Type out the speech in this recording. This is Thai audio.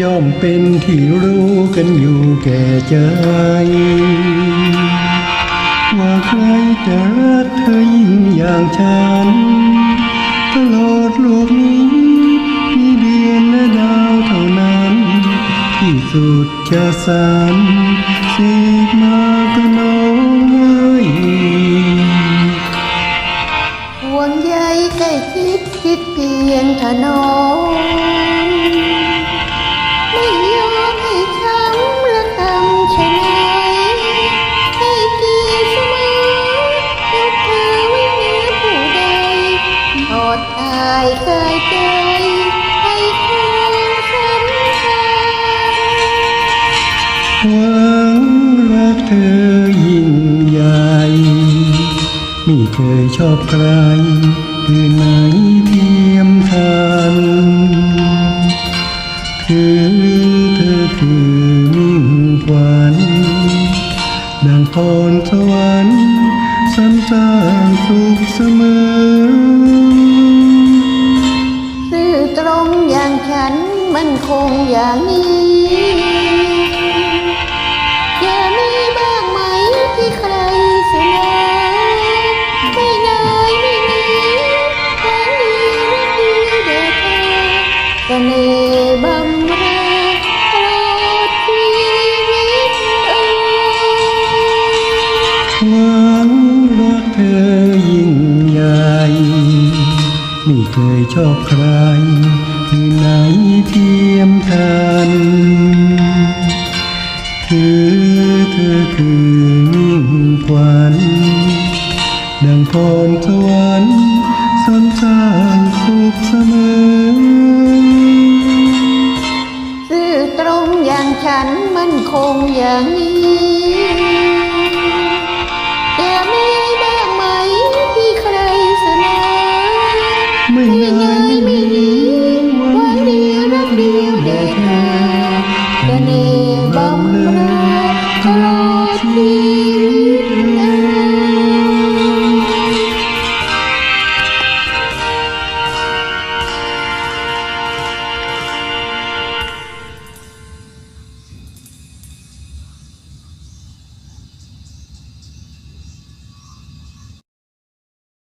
ย่อมเป็นที่รู้กันอยู่แก่ใจว่าใครจะรักเธอยิ่งอย่างฉัน ตลอดโลกนี้มีเดือนและดาวเท่านั้น ที่สุดจะสานเสกมาก็น้องไว้ห่วงใยใกล้ชิดคิดเพียงถนอม หวังรักเธอยิ่งใหญ่ไม่เคยชอบใครคือไหนเทียมทันคือเธอคือมิ่งขวัญดังพรสวรรค์สรรสร้างสุขเสมอซื่อตรงอย่างฉันมันคงอย่างนี้ หวังรักเธอยิ่งใหญ่ไม่เคยชอบใครที่ไหนเทียมทันคือเธอคือมิ่งขวัญดังพรสวรรค์สรรสร้างสุขเสมอซื่อตรงอย่างฉันมันคงอย่างนี้